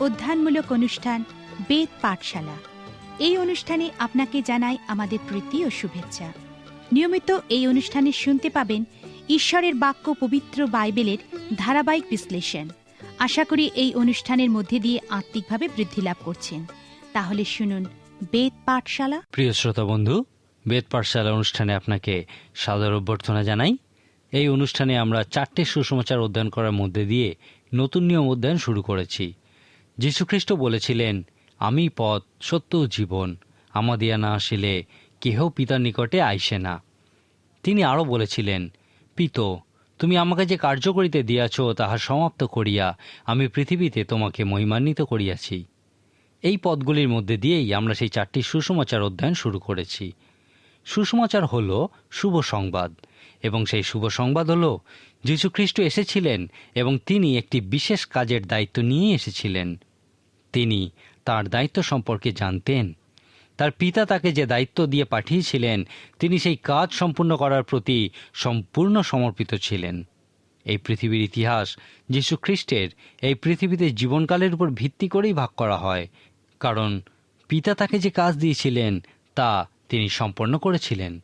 অধ্যয়নমূলক অনুষ্ঠান, বেদ পাঠশালা। এই অনুষ্ঠানে আপনাকে জানাই আমাদের প্রীতি ও শুভেচ্ছা। নিয়মিত এই অনুষ্ঠানে শুনতে পাবেন ঈশ্বরের বাক্য পবিত্র বাইবেলের ধারাবাহিক বিশ্লেষণ। আশা করি এই অনুষ্ঠানের মধ্যে দিয়ে আত্মিকভাবে বৃদ্ধি লাভ করছেন। তাহলে শুনুন, বেদ পাঠশালা। প্রিয় শ্রোতা বন্ধু, বেদ পাঠশালা অনুষ্ঠানে আপনাকে সাদর অভ্যর্থনা জানাই। এই অনুষ্ঠানে আমরা চারটে সুসমাচার অধ্যয়ন করার মধ্যে দিয়ে নতুন নিয়ম অধ্যয়ন শুরু করেছি। যীশুখ্রিস্ট বলেছিলেন, আমি পথ, সত্য, জীবন। আমাদিয়া না আসিলে কেহ পিতার নিকটে আইসে না। তিনি আরও বলেছিলেন, পিত, তুমি আমাকে যে কার্য করিতে দিয়াছ, তাহা সমাপ্ত করিয়া আমি পৃথিবীতে তোমাকে মহিমান্বিত করিয়াছি। এই পদগুলির মধ্যে দিয়েই আমরা সেই চারটি সুসমাচার অধ্যয়ন শুরু করেছি। সুসমাচার হল শুভ সংবাদ, এবং সেই শুভ সংবাদ হল যীশুখ্রিস্ট এসেছিলেন এবং তিনি একটি বিশেষ কাজের দায়িত্ব নিয়ে এসেছিলেন। তিনি তার দায়িত্ব সম্পর্কে জানতেন। তার পিতা তাকে যে দায়িত্ব দিয়ে পাঠিয়েছিলেন, তিনি সেই কাজ সম্পূর্ণ করার প্রতি সম্পূর্ণ সমর্পিত ছিলেন। এই পৃথিবীর ইতিহাস যীশু খ্রিস্টের এই পৃথিবীতে জীবনকালের উপর ভিত্তি করেই ভাগ করা হয়। কারণ পিতা তাকে যে কাজ দিয়েছিলেন, তা তিনি সম্পন্ন করেছিলেন।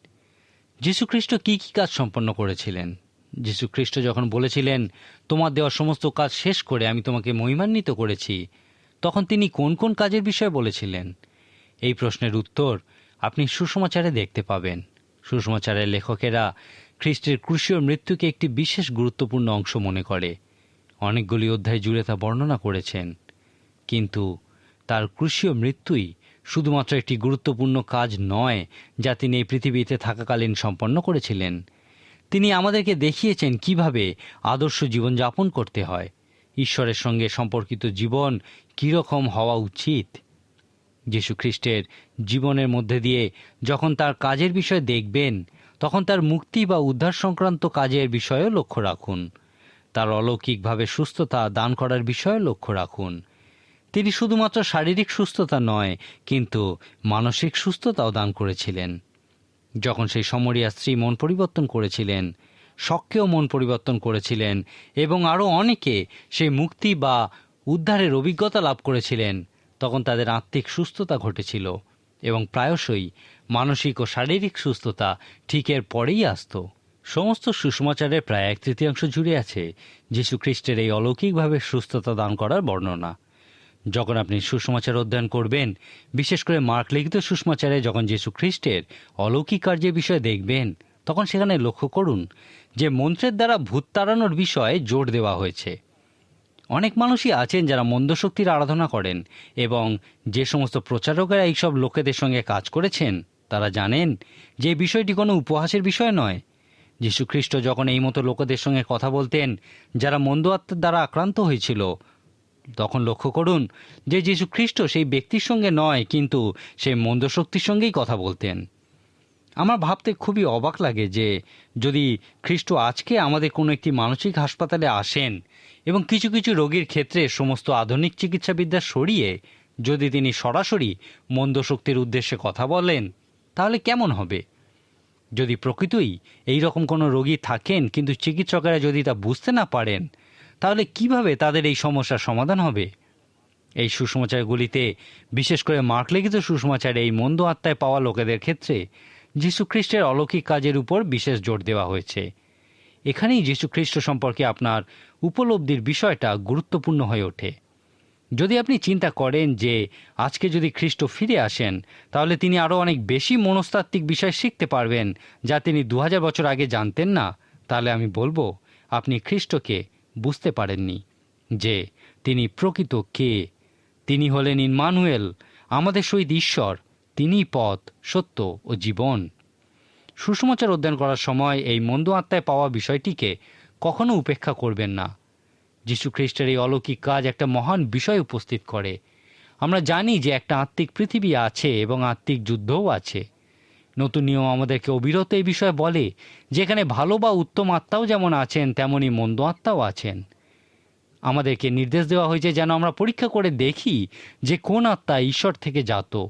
যীশুখ্রিস্ট কী কী কাজ সম্পন্ন করেছিলেন? যীশুখ্রিস্ট যখন বলেছিলেন, তোমার দেওয়া সমস্ত কাজ শেষ করে আমি তোমাকে মহিমান্বিত করেছি তখন তিনি কোন কোন কাজের বিষয়ে বলেছিলেন? এই প্রশ্নের উত্তর আপনি সুসমাচারে দেখতে পাবেন। সুসমাচারের লেখকেরা খ্রিস্টের ক্রুশীয় মৃত্যুকে একটি বিশেষ গুরুত্বপূর্ণ অংশ মনে করে। অনেকগুলি অধ্যায় জুড়ে তা বর্ণনা করেছেন। কিন্তু তার ক্রুশীয় মৃত্যুই শুধুমাত্র একটি গুরুত্বপূর্ণ কাজ নয় যা তিনি এই পৃথিবীতে থাকাকালীন সম্পন্ন করেছিলেন। তিনি আমাদেরকে দেখিয়েছেন কীভাবে আদর্শ জীবনযাপন করতে হয়। ঈশ্বরের সঙ্গে সম্পর্কিত জীবন কীরকম হওয়া উচিত? যীশু খ্রিস্টের জীবনের মধ্যে দিয়ে যখন তার কাজের বিষয় দেখবেন, তখন তার মুক্তি বা উদ্ধার সংক্রান্ত কাজের বিষয়েও লক্ষ্য রাখুন। তার অলৌকিকভাবে সুস্থতা দান করার বিষয়ে লক্ষ্য রাখুন। তিনি শুধুমাত্র শারীরিক সুস্থতা নয়, কিন্তু মানসিক সুস্থতাও দান করেছিলেন। যখন সেই সমরিয়া স্ত্রী মন পরিবর্তন করেছিলেন শখকেও মন পরিবর্তন করেছিলেন এবং আরও অনেকে সেই মুক্তি বা উদ্ধারের অভিজ্ঞতা লাভ করেছিলেন। তখন তাদের আত্মিক সুস্থতা ঘটেছিল এবং প্রায়শই মানসিক ও শারীরিক সুস্থতা ঠিকের পরেই আসত। সমস্ত সুষমাচারের প্রায় এক তৃতীয়াংশ জুড়ে আছে খ্রিস্টের এই অলৌকিকভাবে সুস্থতা দান করার বর্ণনা। যখন আপনি সুষমাচার অধ্যয়ন করবেন, বিশেষ করে মার্ক লিখিত সুষমাচারে যখন যীশু খ্রিস্টের অলৌকিক কার্যের বিষয়ে দেখবেন তখন সেখানে লক্ষ্য করুন যে মন্ত্রের দ্বারা ভূত তাড়ানোর বিষয়ে জোর দেওয়া হয়েছে। অনেক মানুষই আছেন যারা মন্দ শক্তির আরাধনা করেন এবং যে সমস্ত প্রচারকেরা এইসব লোকেদের সঙ্গে কাজ করেছেন, তারা জানেন যে বিষয়টি কোনো উপহাসের বিষয় নয়। যীশুখ্রিস্ট যখন এই মতো লোকেদের সঙ্গে কথা বলতেন, যারা মন্দ আত্মার দ্বারা আক্রান্ত হয়েছিল, তখন লক্ষ্য করুন যে যীশু খ্রিস্ট সেই ব্যক্তির সঙ্গে নয়, কিন্তু সেই মন্দ শক্তির সঙ্গেই কথা বলতেন। আমার ভাবতে খুবই অবাক লাগে যে যদি খ্রিস্ট আজকে আমাদের কোনো একটি মানসিক হাসপাতালে আসেন এবং কিছু কিছু রোগীর ক্ষেত্রে সমস্ত আধুনিক চিকিৎসাবিদ্যা সরিয়ে যদি তিনি সরাসরি মন্দ শক্তির উদ্দেশ্যে কথা বলেন, তাহলে কেমন হবে? যদি প্রকৃতই এই রকম কোনো রোগী থাকেন, কিন্তু চিকিৎসকেরা যদি তা বুঝতে না পারেন, তাহলে কীভাবে তাদের এই সমস্যার সমাধান হবে? এই সুসমাচারগুলিতে বিশেষ করে মার্ক লিখিত সুসমাচারে এই মন্দ আত্মায় পাওয়া লোকেদের ক্ষেত্রে যীশুখ্রিস্টের অলৌকিক কাজের উপর বিশেষ জোর দেওয়া হয়েছে। এখানেই যীশুখ্রিস্ট সম্পর্কে আপনার উপলব্ধির বিষয়টা গুরুত্বপূর্ণ হয়ে ওঠে। যদি আপনি চিন্তা করেন যে আজকে যদি খ্রিস্ট ফিরে আসেন, তাহলে তিনি আরও অনেক বেশি মনস্তাত্ত্বিক বিষয় শিখতে পারবেন যা তিনি দু হাজার বছর আগে জানতেন না। তাহলে আমি বলব, আপনি খ্রিস্টকে বুঝতে পারেননি যে তিনি প্রকৃত কে। তিনি হলেন ইনমানুয়েল আমাদের সহিত ঈশ্বর। তিনিই পথ, সত্য ও জীবন। সুসমাচার অধ্যয়ন করার সময় এই মন্দ আত্মায় পাওয়া বিষয়টিকে কখনো উপেক্ষা করবেন না। যীশু খ্রিস্টের এই অলৌকিক কাজ একটা মহান বিষয় উপস্থিত করে। আমরা জানি যে একটা আত্মিক পৃথিবী আছে এবং আত্মিক যুদ্ধও আছে। নতুন নিয়ম আমাদেরকে অবিরত এই বিষয়ে বলে, যেখানে ভালো বা উত্তম আত্মাও যেমন আছেন তেমনই মন্দ আত্মাও আছেন। আমাদেরকে নির্দেশ দেওয়া হয়েছে যেন আমরা পরীক্ষা করে দেখি যে কোন আত্মা ঈশ্বর থেকে জাত।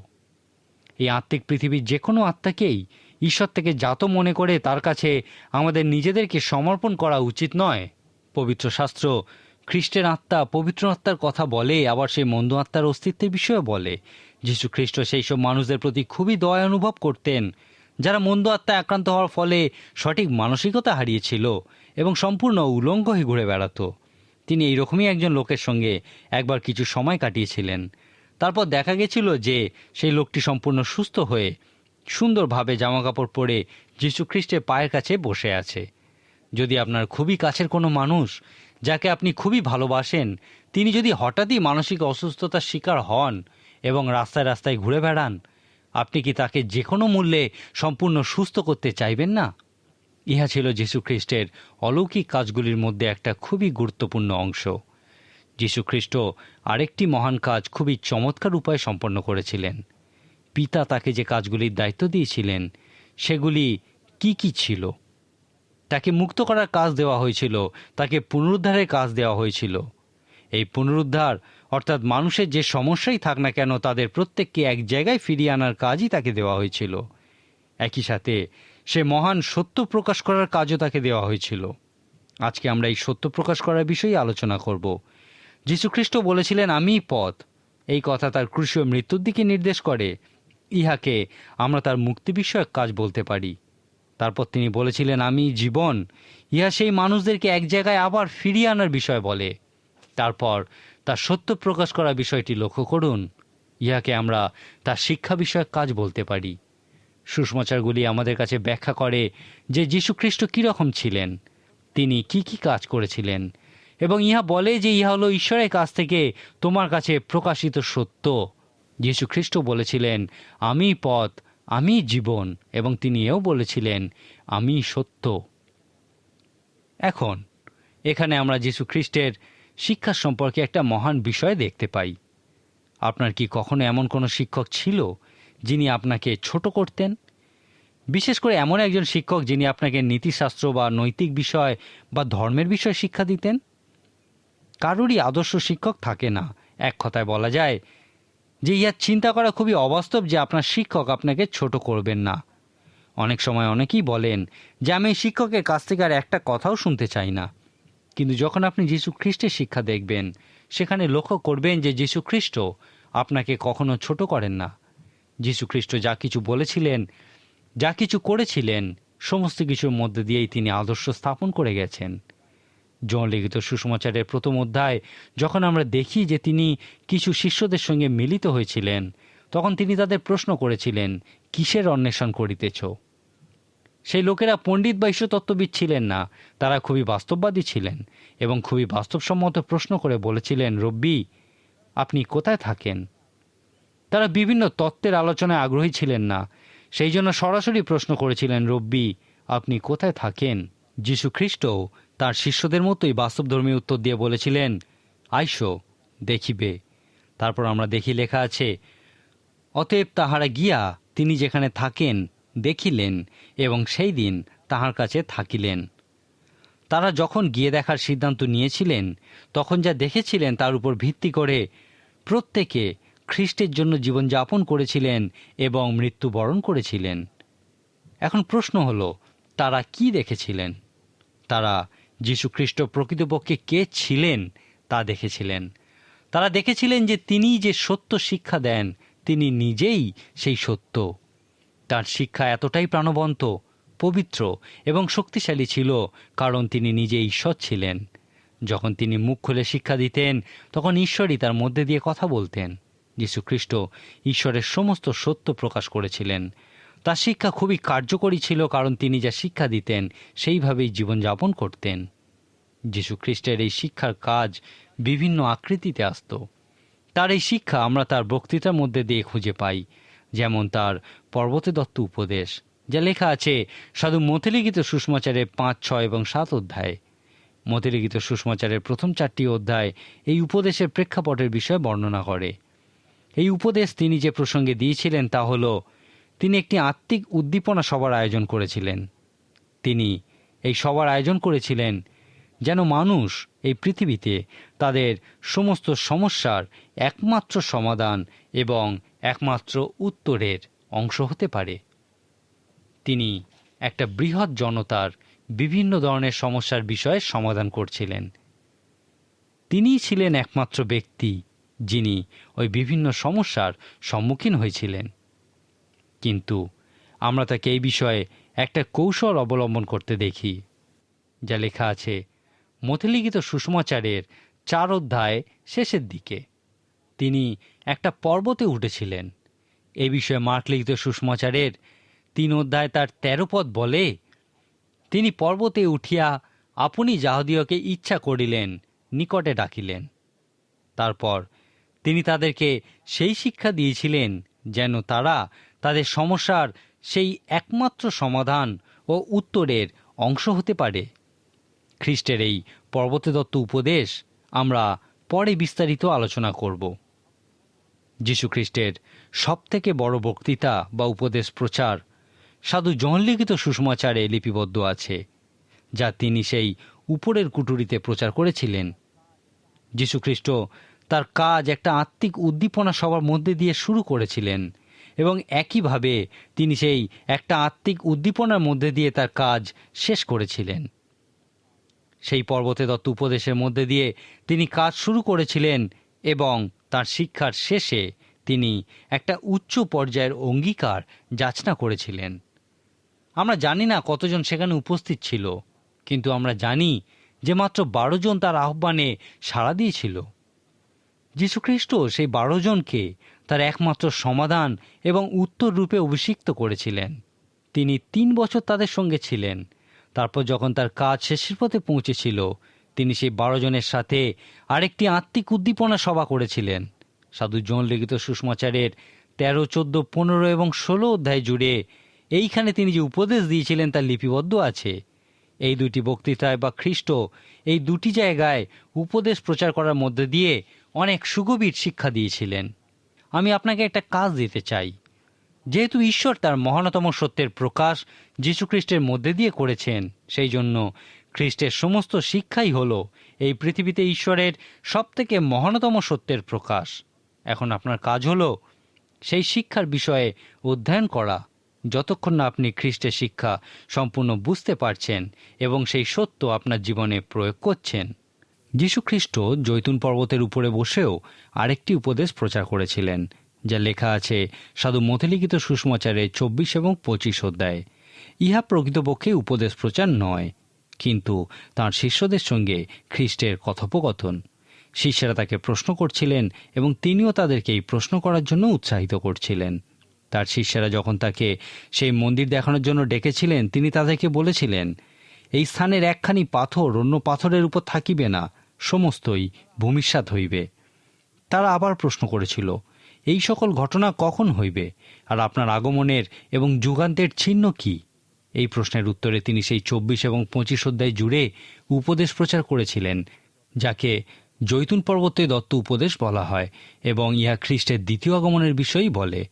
এই আত্মিক পৃথিবীর যে কোনো আত্মাকেই ঈশ্বর থেকে জাত মনে করে তার কাছে আমাদের নিজেদেরকে সমর্পণ করা উচিত নয়। পবিত্র শাস্ত্র, খ্রিস্টের আত্মা পবিত্র আত্মার কথা বলে, আবার সেই মন্দ আত্মার অস্তিত্বের বিষয়ে বলে। যীশু খ্রিস্ট সেই সব মানুষদের প্রতি খুবই দয়া অনুভব করতেন, যারা মন্দ আত্মায় আক্রান্ত হওয়ার ফলে সঠিক মানসিকতা হারিয়েছিল এবং সম্পূর্ণ উলঙ্গ হয়ে ঘুরে বেড়াতো। তিনি এইরকমই একজন লোকের সঙ্গে একবার কিছু সময় কাটিয়েছিলেন। তারপর দেখা গেছিল যে সেই লোকটি সম্পূর্ণ সুস্থ হয়ে সুন্দরভাবে জামাকাপড় পরে খ্রিস্টের পায়ের কাছে বসে আছে। যদি আপনার খুবই কাছের কোনো মানুষ যাকে আপনি খুবই ভালোবাসেন, তিনি যদি হঠাৎই মানসিক অসুস্থতার শিকার হন এবং রাস্তায় রাস্তায় ঘুরে বেড়ান, আপনি কি তাকে যে কোনো মূল্যে সম্পূর্ণ সুস্থ করতে চাইবেন না? ইহা ছিল যীশু খ্রিস্টের অলৌকিক কাজগুলির মধ্যে একটা খুবই গুরুত্বপূর্ণ অংশ। যীশু খ্রিস্ট আরেকটি মহান কাজ খুবই চমৎকার উপায়ে সম্পন্ন করেছিলেন। পিতা তাকে যে কাজগুলির দায়িত্ব দিয়েছিলেন, সেগুলি কি কি ছিল? তাকে মুক্ত করার কাজ দেওয়া হয়েছিল, তাকে পুনরুদ্ধারের কাজ দেওয়া হয়েছিল। এই পুনরুদ্ধার, অর্থাৎ মানুষের যে সমস্যাই থাক না কেন, তাদের প্রত্যেককে এক জায়গায় ফিরিয়ে আনার কাজই তাকে দেওয়া হয়েছিল। একই সাথে সে মহান সত্য প্রকাশ করার কাজও তাকে দেওয়া হয়েছিল। আজকে আমরা এই সত্য প্রকাশ করার বিষয়ে আলোচনা করব। যীশুখ্রিস্ট বলেছিলেন, আমিই পথ। এই কথা তার ক্রুশীয় মৃত্যুর দিকে নির্দেশ করে। ইহাকে আমরা তার মুক্তি বিষয়ক কাজ বলতে পারি। তারপর তিনি বলেছিলেন, আমি জীবন। ইহা সেই মানুষদেরকে এক জায়গায় আবার ফিরিয়ে আনার বিষয় বলে। তারপর তার সত্য প্রকাশ করা বিষয়টি লক্ষ্য করুন। ইহাকে আমরা তার শিক্ষা বিষয়ক কাজ বলতে পারি। সুষমাচারগুলি আমাদের কাছে ব্যাখ্যা করে যে যীশুখ্রিস্ট কীরকম ছিলেন, তিনি কি কি কাজ করেছিলেন এবং ইহা বলে যে ইহা হলো ঈশ্বরের কাছ থেকে তোমার কাছে প্রকাশিত সত্য। যীশু খ্রিস্ট বলেছিলেন, আমি পথ, আমি জীবন। এবং তিনি এও বলেছিলেন, আমি সত্য। এখন, এখানে আমরা যীশু খ্রিস্টের শিক্ষা সম্পর্কে একটা মহান বিষয় দেখতে পাই। আপনার কি কখনো এমন কোনো শিক্ষক ছিল যিনি আপনাকে ছোট করতেন? বিশেষ করে এমন একজন শিক্ষক যিনি আপনাকে নীতিশাস্ত্র বা নৈতিক বিষয় বা ধর্মের বিষয়ে শিক্ষা দিতেন? কারোরই আদর্শ শিক্ষক থাকে না। এক কথায় বলা যায় যে ইহার চিন্তা করা খুবই অবাস্তব যে, আপনার শিক্ষক আপনাকে ছোট করবেন না। অনেক সময় অনেকেই বলেন যে, আমি শিক্ষকের কাছ থেকে আর একটা কথাও শুনতে চাই না। কিন্তু যখন আপনি যীশু খ্রিস্টের শিক্ষা দেখবেন, সেখানে লক্ষ্য করবেন যে, যীশু খ্রিস্ট আপনাকে কখনো ছোট করেন না। যীশু খ্রিস্ট যা কিছু বলেছিলেন, যা কিছু করেছিলেন, সমস্ত কিছুর মধ্যে দিয়েই তিনি আদর্শ স্থাপন করে গেছেন। জন লিখিত সুসমাচারের প্রথম অধ্যায়, যখন আমরা দেখি যে তিনি কিছু শিষ্যদের সঙ্গে মিলিত হয়েছিলেন, তখন তিনি তাদের প্রশ্ন করেছিলেন, কিসের অন্বেষণ করিতেছ? সেই লোকেরা পণ্ডিত বা ঈশ্বরতত্ত্ববিদ ছিলেন না, তারা খুবই বাস্তববাদী ছিলেন এবং খুবই বাস্তবসম্মত প্রশ্ন করে বলেছিলেন, রব্বি, আপনি কোথায় থাকেন? তারা বিভিন্ন তত্ত্বের আলোচনায় আগ্রহী ছিলেন না, সেই জন্য সরাসরি প্রশ্ন করেছিলেন, রব্বি, আপনি কোথায় থাকেন? যীশু খ্রিস্টও তার শিষ্যদের মতোই বাস্তবধর্মী উত্তর দিয়ে বলেছিলেন, আইসো, দেখিবে। তারপর আমরা দেখি লেখা আছে, অতএব তাহারা গিয়া তিনি যেখানে থাকেন দেখিলেন এবং সেই দিন তাহার কাছে থাকিলেন। তারা যখন গিয়ে দেখার সিদ্ধান্ত নিয়েছিলেন, তখন যা দেখেছিলেন তার উপর ভিত্তি করে প্রত্যেকে খ্রিস্টের জন্য জীবনযাপন করেছিলেন এবং মৃত্যুবরণ করেছিলেন। এখন প্রশ্ন হলো, তারা কি দেখেছিলেন? তারা যীশুখ্রিস্ট প্রকৃতপক্ষে কে ছিলেন তা দেখেছিলেন। তারা দেখেছিলেন যে তিনি যে সত্য শিক্ষা দেন, তিনি নিজেই সেই সত্য। তার শিক্ষা এতটাই প্রাণবন্ত, পবিত্র এবং শক্তিশালী ছিল, কারণ তিনি নিজে ঈশ্বর ছিলেন। যখন তিনি মুখ খুলে শিক্ষা দিতেন, তখন ঈশ্বরই তার মধ্যে দিয়ে কথা বলতেন। যীশুখ্রিস্ট ঈশ্বরের সমস্ত সত্য প্রকাশ করেছিলেন। তার শিক্ষা খুবই কার্যকরী ছিল কারণ তিনি যা শিক্ষা দিতেন, সেইভাবেই জীবনযাপন করতেন। যীশু খ্রিস্টের এই শিক্ষার কাজ বিভিন্ন আকৃতিতে আসত। তার এই শিক্ষা আমরা তার বক্তৃতার মধ্যে দিয়ে খুঁজে পাই, যেমন তার পর্বতে দত্ত উপদেশ, যা লেখা আছে সাধু মতিলিখিত সুষমাচারের পাঁচ, ছয় এবং সাত অধ্যায়। মতিলিখিত সুষমাচারের প্রথম চারটি অধ্যায় এই উপদেশের প্রেক্ষাপটের বিষয়ে বর্ণনা করে। এই উপদেশ তিনি যে প্রসঙ্গে দিয়েছিলেন তা হলো তিনি একটি আত্মিক উদ্দীপনা সবার আয়োজন করেছিলেন। তিনি এই সভার আয়োজন করেছিলেন যেন মানুষ এই পৃথিবীতে তাদের সমস্ত সমস্যার একমাত্র সমাধান এবং একমাত্র উত্তরের অংশ হতে পারে। তিনি একটা বৃহৎ জনতার বিভিন্ন ধরনের সমস্যার বিষয়ে সমাধান করছিলেন। তিনিই ছিলেন একমাত্র ব্যক্তি যিনি ওই বিভিন্ন সমস্যার সম্মুখীন হয়েছিলেন। কিন্তু আমরা তাকে এই বিষয়ে একটা কৌশল অবলম্বন করতে দেখি, যা লেখা আছে মথিলিখিত সুষমাচারের চার অধ্যায় শেষের দিকে। তিনি একটা পর্বতে উঠেছিলেন। এ বিষয়ে মার্ক লিখিত সুষমাচারের তিন অধ্যায় তার তেরো পদ বলে, তিনি পর্বতে উঠিয়া আপনি যাহদীয়কে ইচ্ছা করিলেন নিকটে ডাকিলেন। তারপর তিনি তাদেরকে সেই শিক্ষা দিয়েছিলেন যেন তারা তাদের সমস্যার সেই একমাত্র সমাধান ও উত্তরের অংশ হতে পারে। খ্রিস্টের এই পর্বতে দত্ত উপদেশ আমরা পরে বিস্তারিত আলোচনা করব। যীশুখ্রিস্টের সবথেকে বড় বক্তৃতা বা উপদেশ প্রচার সাধু জনলিখিত সুষমাচারে লিপিবদ্ধ আছে, যা তিনি সেই উপরের কুটুরিতে প্রচার করেছিলেন। যীশুখ্রিস্ট তার কাজ একটা আত্মিক উদ্দীপনা সবার মধ্যে দিয়ে শুরু করেছিলেন। এবং একইভাবে তিনি সেই একটা আত্মিক উদ্দীপনার মধ্যে দিয়ে তার কাজ শেষ করেছিলেন। সেই পর্বতে দত্ত উপদেশের মধ্যে দিয়ে তিনি কাজ শুরু করেছিলেন এবং তার শিক্ষার শেষে তিনি একটা উচ্চ পর্যায়ের অঙ্গীকার যাচনা করেছিলেন। আমরা জানি না কতজন সেখানে উপস্থিত ছিল, কিন্তু আমরা জানি যে মাত্র বারো জন তার আহ্বানে সাড়া দিয়েছিল। যীশুখ্রিস্ট সেই বারো জনকে তার একমাত্র সমাধান এবং উত্তর রূপে অভিষিক্ত করেছিলেন। তিনি তিন বছর তাদের সঙ্গে ছিলেন। তারপর যখন তার কাজ শেষের পথে পৌঁছেছিল, তিনি সেই বারো জনের সাথে আরেকটি আত্মিক উদ্দীপনা সভা করেছিলেন। সাধু জন লিখিত সুষমাচারের তেরো, চোদ্দ, পনেরো এবং ষোলো অধ্যায় জুড়ে এইখানে তিনি যে উপদেশ দিয়েছিলেন তা লিপিবদ্ধ আছে। এই দুটি বক্তৃতায় বা খ্রিস্ট এই দুটি জায়গায় উপদেশ প্রচার করার মধ্যে দিয়ে অনেক সুগভীর শিক্ষা দিয়েছিলেন। আমি আপনাকে একটা কাজ দিতে চাই। যেহেতু ঈশ্বর তার মহানতম সত্যের প্রকাশ যীশুখ্রিস্টের মধ্যে দিয়ে করেছেন, সেই জন্য খ্রিস্টের সমস্ত শিক্ষাই হল এই পৃথিবীতে ঈশ্বরের সবথেকে মহানতম সত্যের প্রকাশ। এখন আপনার কাজ হলো সেই শিক্ষার বিষয়ে অধ্যয়ন করা, যতক্ষণ না আপনি খ্রিস্টের শিক্ষা সম্পূর্ণ বুঝতে পারছেন এবং সেই সত্য আপনার জীবনে প্রয়োগ করছেন। যীশুখ্রিস্ট জৈতুন পর্বতের উপরে বসেও আরেকটি উপদেশ প্রচার করেছিলেন, যা লেখা আছে, সাধু মথিলিখিত সুষমাচারে চব্বিশ এবং পঁচিশ অধ্যায়। ইহা প্রকৃতপক্ষে উপদেশ প্রচার নয়, কিন্তু তার শিষ্যদের সঙ্গে খ্রিস্টের কথোপকথন। শিষ্যরা তাকে প্রশ্ন করছিলেন এবং তিনিও তাদেরকে এই প্রশ্ন করার জন্য উৎসাহিত করছিলেন। তার শিষ্যরা যখন তাকে সেই মন্দির দেখানোর জন্য ডেকেছিলেন, তিনি তাদেরকে বলেছিলেন, এই স্থানের একখানি পাথর অন্য পাথরের উপর থাকিবে না সমস্তই ভূমিষ্যাত হইবে। তারা আবার প্রশ্ন করেছিল, এই সকল ঘটনা কখন হইবে? আর আপনার আগমনের এবং যুগান্তের চিহ্ন কি? এই প্রশ্নের উত্তরে তিনি সেই চব্বিশ এবং পঁচিশ অধ্যায় জুড়ে উপদেশ প্রচার করেছিলেন, যাকে জৈতুন পর্বতে দত্ত উপদেশ বলা হয় এবং ইহা খ্রিস্টের দ্বিতীয় আগমনের বিষয়ই বলে।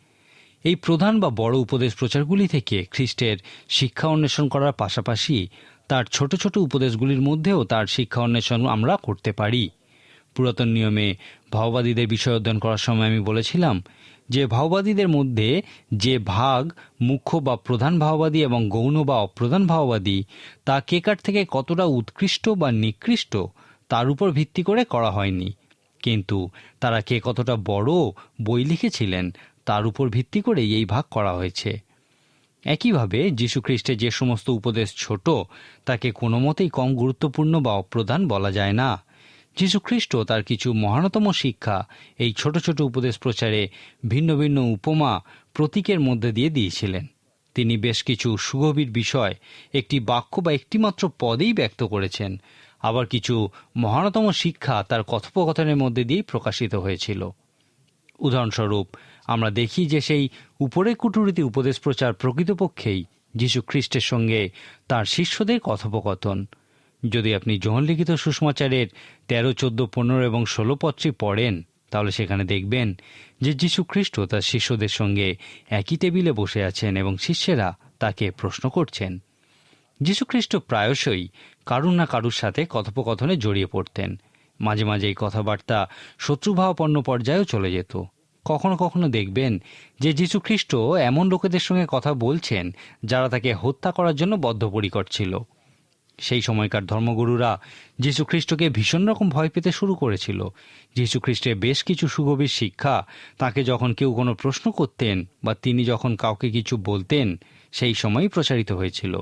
এই প্রধান বা বড় উপদেশ প্রচারগুলি থেকে খ্রিস্টের শিক্ষা অন্বেষণ করার পাশাপাশি তার ছোট ছোট উপদেশগুলির মধ্যেও তার শিক্ষা অন্বেষণ আমরা করতে পারি। পুরাতন নিয়মে ভাওবাদীদের বিষয় অধ্যয়ন করার সময় আমি বলেছিলাম যে ভাওবাদীদের মধ্যে যে ভাগ, মুখ্য বা প্রধান ভাওবাদী এবং গৌণ বা অপ্রধান ভাওবাদী, তা কেকার থেকে কতটা উৎকৃষ্ট বা নিকৃষ্ট, তার উপর ভিত্তি করে করা হয়নি। কিন্তু তারা কে কতটা বড় বই লিখেছিলেন, তার উপর ভিত্তি করেই এই ভাগ করা হয়েছে। একইভাবে যীশুখ্রিস্টের যে সমস্ত উপদেশ ছোট, তাকে কোনো মতেই কম গুরুত্বপূর্ণ বা অপ্রধান বলা যায় না। যীশুখ্রিস্ট তার কিছু মহানতম শিক্ষা এই ছোট ছোট উপদেশ প্রচারে ভিন্ন ভিন্ন উপমা প্রতীকের মধ্যে দিয়ে দিয়েছিলেন। তিনি বেশ কিছু সুগভীর বিষয় একটি বাক্য বা একটিমাত্র পদেই ব্যক্ত করেছেন। আবার কিছু মহানতম শিক্ষা তার কথোপকথনের মধ্যে দিয়েই প্রকাশিত হয়েছিল। উদাহরণস্বরূপ আমরা দেখি যে সেই উপরের কুটুরিতে উপদেশ প্রচার প্রকৃতপক্ষেই যীশু খ্রিস্টের সঙ্গে তার শিষ্যদের কথোপকথন। যদি আপনি লিখিত সুষমাচারের তেরো, চোদ্দ, পনেরো এবং ষোলো পত্রে পড়েন, তাহলে সেখানে দেখবেন যে যীশু খ্রিস্ট তার শিষ্যদের সঙ্গে একই টেবিলে বসে আছেন এবং শিষ্যেরা তাকে প্রশ্ন করছেন। যীশুখ্রিস্ট প্রায়শই কারুর না কারুর সাথে কথোপকথনে জড়িয়ে পড়তেন। মাঝে মাঝে এই কথাবার্তা শত্রুভাবাপন্ন পর্যায়েও চলে যেত। কখনো কখনো দেখবেন যে যীশুখ্রিস্ট এমন লোকেদের সঙ্গে কথা বলছেন যারা তাকে হত্যা করার জন্য বদ্ধপরিকর ছিল। সেই সময়কার ধর্মগুরুরা যীশুখ্রিস্টকে ভীষণ রকম ভয় পেতে শুরু করেছিল। যীশুখ্রিস্টের বেশ কিছু সুগভীর শিক্ষা, তাকে যখন কেউ কোনো প্রশ্ন করতেন বা তিনি যখন কাউকে কিছু বলতেন, সেই সময়ই প্রচারিত হয়েছিল।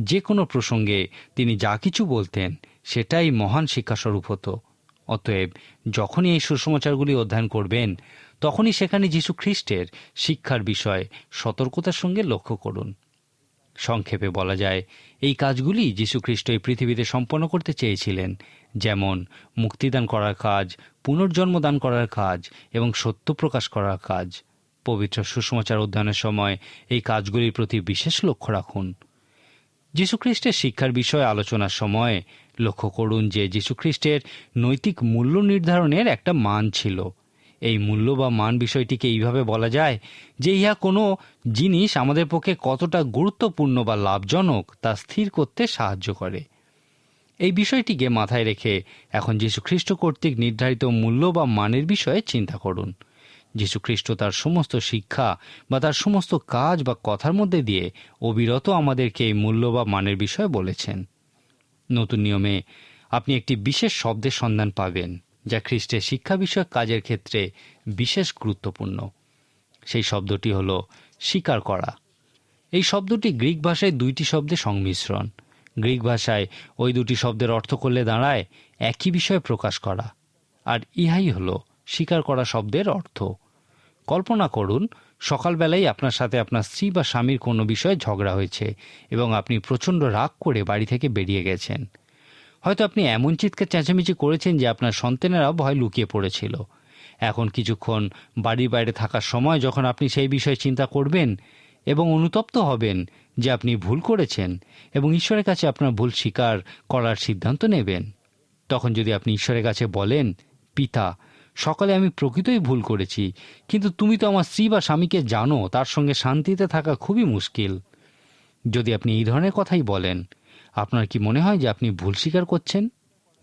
যে কোনো প্রসঙ্গে তিনি যা কিছু বলতেন, সেটাই মহান শিক্ষাস্বরূপ হতো। অতএব যখনই এই সুসমাচারগুলি অধ্যয়ন করবেন তখনই সেখানে যীশু খ্রিস্টের শিক্ষার বিষয়ে সতর্কতার সঙ্গে লক্ষ্য করুন। সংক্ষেপে বলা যায়, এই কাজগুলি যীশুখ্রিস্ট এই পৃথিবীতে সম্পন্ন করতে চেয়েছিলেন, যেমন মুক্তিদান করার কাজ, পুনর্জন্ম দান করার কাজ এবং সত্য প্রকাশ করার কাজ। পবিত্র সুসমাচার অধ্যয়নের সময় এই কাজগুলির প্রতি বিশেষ লক্ষ্য রাখুন। যীশুখ্রিস্টের শিক্ষার বিষয়ে আলোচনার সময় লক্ষ্য করুন যে যীশুখ্রিস্টের নৈতিক মূল্য নির্ধারণের একটা মান ছিল। এই মূল্য বা মান বিষয়টিকে এইভাবে বলা যায় যে ইহা কোনো জিনিস আমাদের পক্ষে কতটা গুরুত্বপূর্ণ বা লাভজনক তা স্থির করতে সাহায্য করে। এই বিষয়টিকে মাথায় রেখে এখন যীশুখ্রিস্ট কর্তৃক নির্ধারিত মূল্য বা মানের বিষয়ে চিন্তা করুন। যীশুখ্রিস্ট তার সমস্ত শিক্ষা বা তার সমস্ত কাজ বা কথার মধ্যে দিয়ে অবিরত আমাদেরকে এই মূল্য বা মানের বিষয়ে বলেছেন। নতুন নিয়মে আপনি একটি বিশেষ শব্দের সন্ধান পাবেন। যা খ্রিস্টের শিক্ষা বিষয়ক কাজের ক্ষেত্রে বিশেষ গুরুত্বপূর্ণ। সেই শব্দটি হল স্বীকার করা। এই শব্দটি গ্রিক ভাষায় দুইটি শব্দের সংমিশ্রণ। গ্রিক ভাষায় ওই দুটি শব্দের অর্থ করলে দাঁড়ায় একই বিষয় প্রকাশ করা, আর ইহাই হল স্বীকার করা শব্দের অর্থ। কল্পনা করুন, সকালবেলায় আপনার সাথে আপনার স্ত্রী বা স্বামীর কোনো বিষয়ে ঝগড়া হয়েছে এবং আপনি প্রচণ্ড রাগ করে বাড়ি থেকে বেরিয়ে গেছেন। হয়তো আপনি এমন চিৎকার চেঁচামেচি করেছেন যে আপনার সন্তানেরা ভয় লুকিয়ে পড়েছিল। এখন কিছুক্ষণ বাড়ির বাইরে থাকার সময় যখন আপনি সেই বিষয়ে চিন্তা করবেন এবং অনুতপ্ত হবেন যে আপনি ভুল করেছেন এবং ঈশ্বরের কাছে আপনার ভুল স্বীকার করার সিদ্ধান্ত নেবেন, তখন যদি আপনি ঈশ্বরের কাছে বলেন, পিতা, সকালে আমি প্রকৃতই ভুল করেছি, কিন্তু তুমি তো আমার স্ত্রী বা স্বামীকে জানো, তার সঙ্গে শান্তিতে থাকা খুবই মুশকিল। যদি আপনি এই ধরনের কথাই বলেন আপনার কি মনে হয় যে আপনি ভুল স্বীকার করছেন?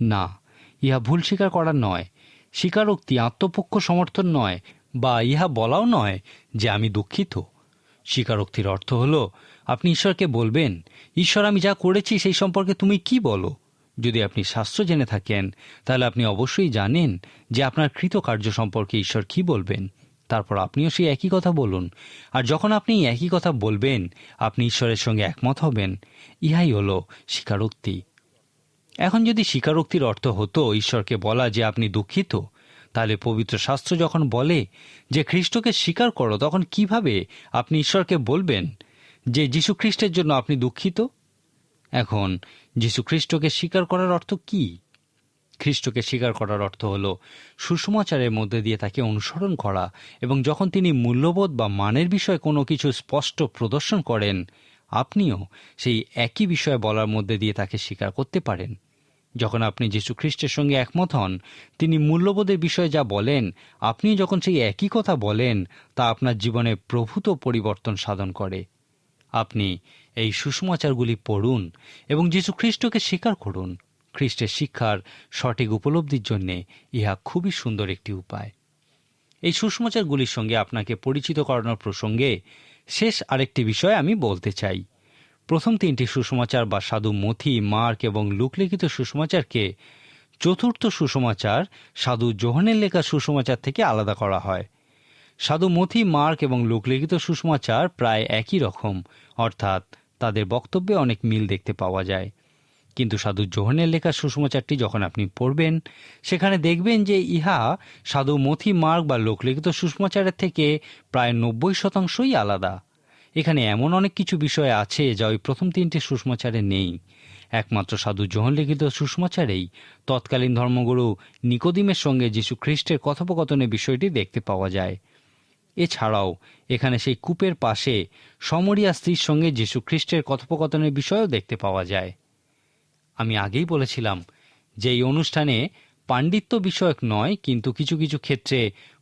না। ইহা ভুল স্বীকার করার নয়। স্বীকারোক্তি আত্মপক্ষ সমর্থন নয় বা ইহা বলাও নয় যে আমি দুঃখিত। স্বীকারোক্তির অর্থ হল, আপনি ঈশ্বরকে বলবেন, ঈশ্বর, আমি যা করেছি সেই সম্পর্কে তুমি কি বলো? যদি আপনি শাস্ত্র জেনে থাকেন, তাহলে আপনি অবশ্যই জানেন যে আপনার কৃতকার্য সম্পর্কে ঈশ্বর কি বলবেন। তারপর আপনিও সেই একই কথা বলুন। আর যখন আপনি একই কথা বলবেন, আপনি ঈশ্বরের সঙ্গে একমত হবেন। ইহাই হল স্বীকারোক্তি। এখন যদি স্বীকারোক্তির অর্থ হতো ঈশ্বরকে বলা যে আপনি দুঃখিত, তাহলে পবিত্র শাস্ত্র যখন বলে যে খ্রিস্টকে স্বীকার করো, তখন কীভাবে আপনি ঈশ্বরকে বলবেন যে যীশু খ্রিস্টের জন্য আপনি দুঃখিত? এখন, যীশু খ্রিস্টকে স্বীকার করার অর্থ কি? খ্রিস্টকে স্বীকার করার অর্থ হল সুসমাচারের মধ্যে দিয়ে তাকে অনুসরণ করা এবং যখন তিনি মূল্যবোধ বা মানের বিষয়ে কোনো কিছু স্পষ্ট প্রদর্শন করেন, আপনিও সেই একই বিষয় বলার মধ্যে দিয়ে তাকে স্বীকার করতে পারেন। যখন আপনি যীশু খ্রিস্টের সঙ্গে একমত হন, তিনি মূল্যবোধের বিষয়ে যা বলেন আপনি যখন সেই একই কথা বলেন, তা আপনার জীবনে প্রভূত পরিবর্তন সাধন করে। আপনি এই সুসমাচারগুলি পড়ুন এবং যীশু খ্রিস্টকে স্বীকার করুন। খ্রিস্টের শিক্ষার সঠিক উপলব্ধির জন্যে ইহা খুবই সুন্দর একটি উপায়। এই সুষমাচারগুলির সঙ্গে আপনাকে পরিচিত করানোর প্রসঙ্গে শেষ আরেকটি বিষয় আমি বলতে চাই। প্রথম তিনটি সুষমাচার বা সাধু মথি, মার্ক এবং লুকলিখিত সুষমাচারকে চতুর্থ সুষমাচার সাধু জোহনের লেখা সুষমাচার থেকে আলাদা করা হয়। সাধু মথি, মার্ক এবং লোকলিখিত সুষমাচার প্রায় একই রকম, অর্থাৎ তাদের বক্তব্যে অনেক মিল দেখতে পাওয়া যায়। কিন্তু সাধু জোহনের লেখা সুসমাচারটি যখন আপনি পড়বেন, সেখানে দেখবেন যে ইহা সাধু মথি মার্গ বা লোকলিখিত সুসমাচারের থেকে প্রায় নব্বই শতাংশই আলাদা। এখানে এমন অনেক কিছু বিষয় আছে যা ওই প্রথম তিনটি সুসমাচারে নেই। একমাত্র সাধু জোহন লিখিত সুসমাচারেই তৎকালীন ধর্মগুরু নিকোদিমের সঙ্গে যীশু খ্রিস্টের কথোপকথনের বিষয়টি দেখতে পাওয়া যায়। এছাড়াও এখানে সেই কূপের পাশে সমরিয়া স্ত্রীর সঙ্গে যীশু খ্রিস্টের কথোপকথনের বিষয়ও দেখতে পাওয়া যায়। আমি আগেই বলেছিলাম যে এই অনুষ্ঠানে পাণ্ডিত্য বিষয়ক নয়, কিন্তু কিছু কিছু ক্ষেত্রে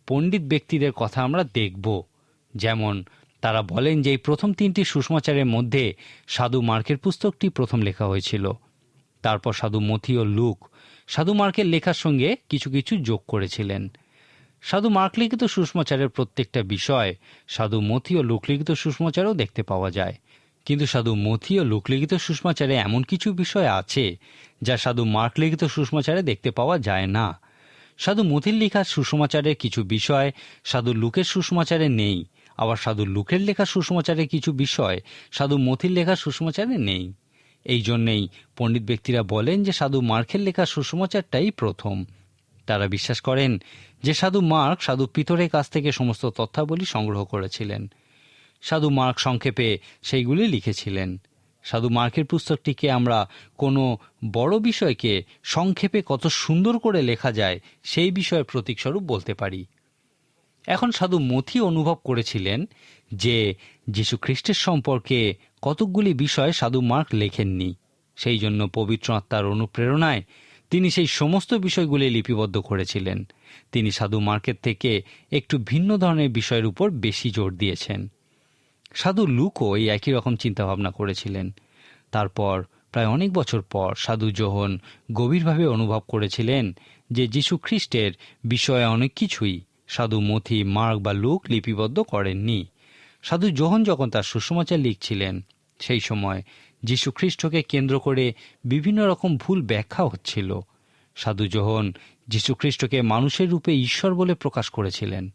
পণ্ডিত ব্যক্তিদের কথা আমরা দেখব। যেমন, তারা বলেন যে এই প্রথম তিনটি সুষমাচারের মধ্যে সাধু মার্কের পুস্তকটি প্রথম লেখা হয়েছিল। তারপর সাধু মথি ও লুক সাধু মার্কের লেখার সঙ্গে কিছু কিছু যোগ করেছিলেন। সাধু মার্ক লিখিত সুষমাচারের প্রত্যেকটা বিষয় সাধু মথি ও লোকলিখিত সুষমাচারেও দেখতে পাওয়া যায়। কিন্তু সাধু মথি ও লোকলিখিত সুষমাচারে এমন কিছু বিষয় আছে যা সাধু মার্ক লিখিত সুষমাচারে দেখতে পাওয়া যায় না। সাধু মথির লেখা সুষমাচারের কিছু বিষয়, সাধু লুকের সুষমাচারে নেই। আবার সাধু লুকের লেখা সুষমাচারের কিছু বিষয়, সাধু মথির লেখা সুষমাচারে নেই। এই জন্যেই পণ্ডিত ব্যক্তিরা বলেন যে সাধু মার্কের লেখা সুষমাচারটাই প্রথম। তারা বিশ্বাস করেন যে সাধু মার্ক সাধু পিতরের কাছ থেকে সমস্ত তথ্যাবলী সংগ্রহ করেছিলেন। সাধু মার্ক সংক্ষেপে সেইগুলি লিখেছিলেন। সাধু মার্কের পুস্তকটিকে আমরা কোনো বড় বিষয়কে সংক্ষেপে কত সুন্দর করে লেখা যায় সেই বিষয়ের প্রতীকস্বরূপ বলতে পারি। এখন সাধু মথি অনুভব করেছিলেন যে যীশু খ্রিস্টের সম্পর্কে কতকগুলি বিষয় সাধু মার্ক লেখেননি। সেই জন্য পবিত্র আত্মার অনুপ্রেরণায় তিনি সেই সমস্ত বিষয়গুলি লিপিবদ্ধ করেছিলেন। তিনি সাধু মার্কের থেকে একটু ভিন্ন ধরনের বিষয়ের উপর বেশি জোর দিয়েছেন। সাধু লুকও এই একই রকম চিন্তাভাবনা করেছিলেন। তারপর প্রায় অনেক বছর পর সাধু জোহন গভীরভাবে অনুভব করেছিলেন যে যীশু খ্রিস্টের বিষয়ে অনেক কিছুই সাধু মথি মার্গ বা লুক লিপিবদ্ধ করেননি। সাধু জোহন যখন তার সুষমাচার লিখছিলেন, সেই সময় যীশু খ্রিস্টকে কেন্দ্র করে বিভিন্ন রকম ভুল ব্যাখ্যা হচ্ছিল। সাধু জোহন যীশু খ্রিস্টকে মানুষের রূপে ঈশ্বর বলে প্রকাশ করেছিলেন।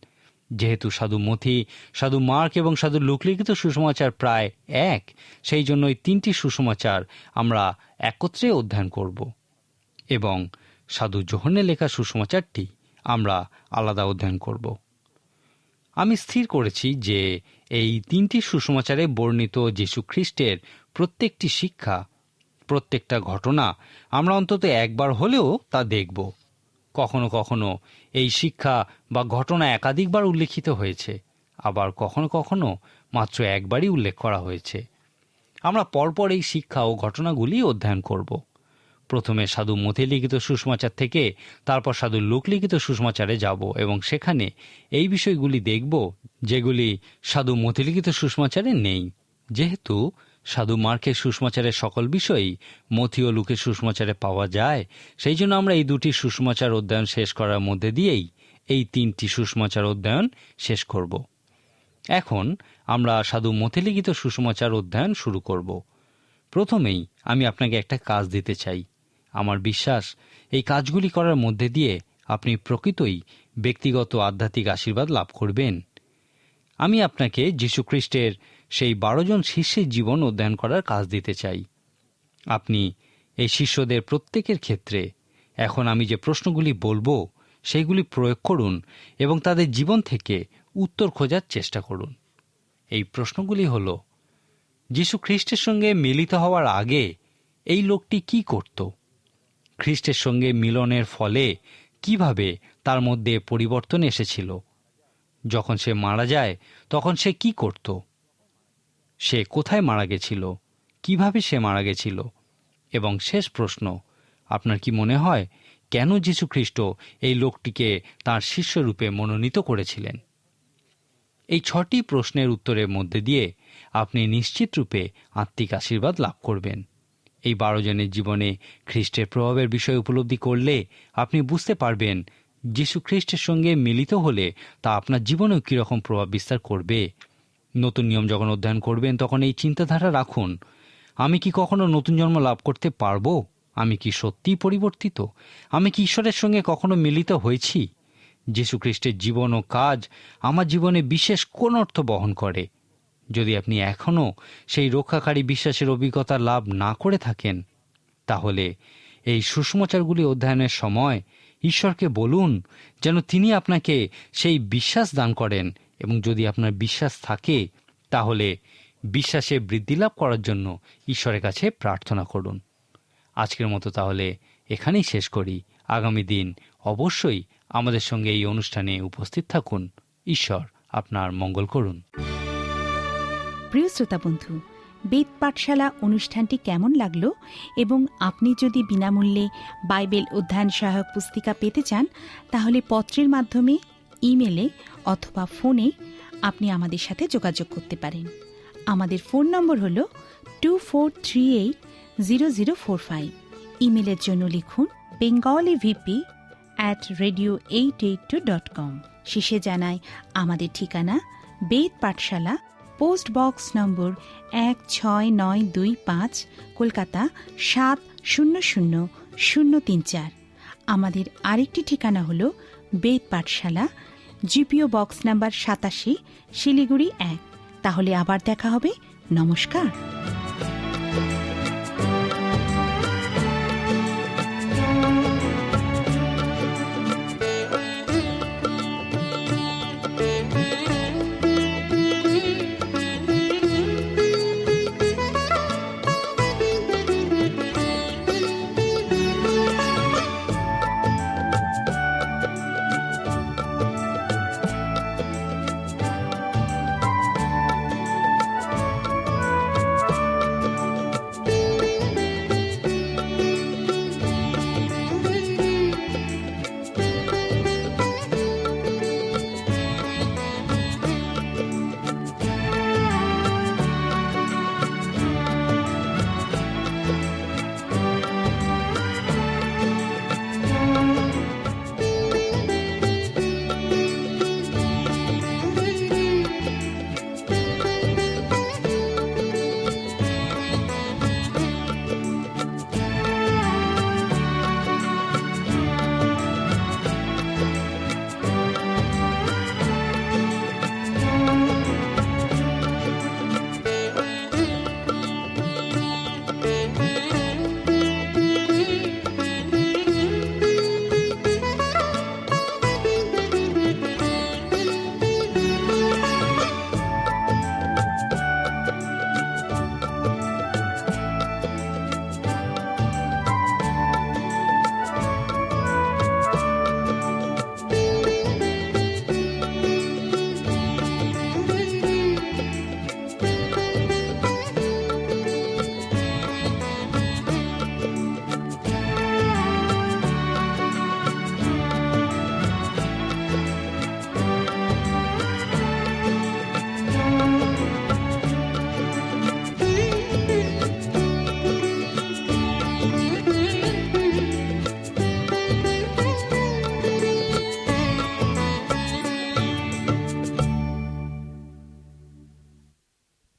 যেহেতু সাধু মথি সাধু মার্ক এবং সাধু লোকলিখিত সুসমাচার প্রায় এক, সেই জন্য এই তিনটি সুসমাচার আমরা একত্রে অধ্যয়ন করব। এবং সাধু জোহনের লেখা সুসমাচারটি আমরা আলাদা অধ্যয়ন করব। আমি স্থির করেছি যে এই তিনটি সুসমাচারে বর্ণিত যীশু খ্রিস্টের প্রত্যেকটি শিক্ষা, প্রত্যেকটা ঘটনা আমরা অন্তত একবার হলেও তা দেখব। কখনো কখনো এই শিক্ষা বা ঘটনা একাধিকবার উল্লেখিত হয়েছে, আবার কখনো কখনো মাত্র একবারই উল্লেখ করা হয়েছে। আমরা পরপর এই শিক্ষা ও ঘটনাগুলি অধ্যয়ন করব। প্রথমে সাধু মথি লিখিত সুষমাচার থেকে তারপর সাধু লোক লিখিত সুষমাচারে যাব এবং সেখানে এই বিষয়গুলি দেখব, যেগুলি সাধু মথি লিখিত সুষমাচারে নেই, যেহেতু সাধু মার্কের সুষমাচারের সকল বিষয়ই মথি ও লুকের সুষমাচারে পাওয়া যায়। সেই জন্য আমরা এই দুটি সুষমাচার অধ্যয়ন শেষ করার মধ্যে দিয়েই এই তিনটি সুষমাচার অধ্যয়ন শেষ করব। এখন আমরা সাধু মথিলিখিত সুষমাচার অধ্যয়ন শুরু করব। প্রথমেই আমি আপনাকে একটা কাজ দিতে চাই। আমার বিশ্বাস, এই কাজগুলি করার মধ্যে দিয়ে আপনি প্রকৃতই ব্যক্তিগত আধ্যাত্মিক আশীর্বাদ লাভ করবেন। আমি আপনাকে যীশুখ্রিস্টের সেই বারো জন শিষ্যের জীবন অধ্যয়ন করার কাজ দিতে চাই। আপনি এই শিষ্যদের প্রত্যেকের ক্ষেত্রে এখন আমি যে প্রশ্নগুলি বলব, সেইগুলি প্রয়োগ করুন এবং তাদের জীবন থেকে উত্তর খোঁজার চেষ্টা করুন। এই প্রশ্নগুলি হল, যীশু খ্রিস্টের সঙ্গে মিলিত হওয়ার আগে এই লোকটি কি করত? খ্রিস্টের সঙ্গে মিলনের ফলে কীভাবে তার মধ্যে পরিবর্তন এসেছিল? যখন সে মারা যায়, তখন সে কি করত? সে কোথায় মারা গেছিল? কীভাবে সে মারা গেছিল? এবং শেষ প্রশ্ন, আপনার কি মনে হয় কেন যীশু খ্রিস্ট এই লোকটিকে তার শিষ্যরূপে মনোনীত করেছিলেন? এই ছটি প্রশ্নের উত্তরের মধ্যে দিয়ে আপনি নিশ্চিত রূপে আত্মিক আশীর্বাদ লাভ করবেন। এই বারো জনের জীবনে খ্রিস্টের প্রভাবের বিষয় উপলব্ধি করলে আপনি বুঝতে পারবেন যীশু খ্রিস্টের সঙ্গে মিলিত হলে তা আপনার জীবনেও কীরকম প্রভাব বিস্তার করবে। নতুন নিয়ম যখন অধ্যয়ন করবেন, তখন এই চিন্তাধারা রাখুন। আমি কি কখনো নতুন জন্ম লাভ করতে পারব? আমি কি সত্যিই পরিবর্তিত? আমি কি ঈশ্বরের সঙ্গে কখনো মিলিত হয়েছি? যীশু খ্রিস্টের জীবন ও কাজ আমার জীবনে বিশেষ কোন অর্থ বহন করে? যদি আপনি এখনও সেই রক্ষাকারী বিশ্বাসের অভিজ্ঞতা লাভ না করে থাকেন, তাহলে এই সুষমাচারগুলি অধ্যয়নের সময় ঈশ্বরকে বলুন যেন তিনি আপনাকে সেই বিশ্বাস দান করেন এবং যদি আপনার বিশ্বাস থাকে, তাহলে বিশ্বাসে বৃদ্ধি লাভ করার জন্য ঈশ্বরের কাছে প্রার্থনা করুন। আজকের মতো তাহলে এখানেই শেষ করি। আগামী দিন অবশ্যই আমাদের সঙ্গে এই অনুষ্ঠানে উপস্থিত থাকুন। ঈশ্বর আপনার মঙ্গল করুন। প্রিয় শ্রোতা বন্ধু, বেদ পাঠশালা অনুষ্ঠানটি কেমন লাগল? এবং আপনি যদি বিনামূল্যে বাইবেল অধ্যয়ন সহায়ক পুস্তিকা পেতে চান, তাহলে পত্রের মাধ্যমে ইমেলে অথবা ফোনে আপনি আমাদের সাথে যোগাযোগ করতে পারেন। আমাদের ফোন নম্বর হল two four three eight zero zero four five ইমেলের জন্য লিখুন Bengali VP at radio eight eight two dot com শেষে জানাই, আমাদের ঠিকানা বেদ পাঠশালা, পোস্ট বক্স নম্বর এক ছয় নয় দুই পাঁচ, কলকাতা সাত শূন্য শূন্য শূন্য তিন চার। আমাদের আরেকটি ঠিকানা হল বেদ পাঠশালা জিপিও বক্স নাম্বার সাতাশি শিলিগুড়ি এক। তাহলে আবার দেখা হবে। নমস্কার।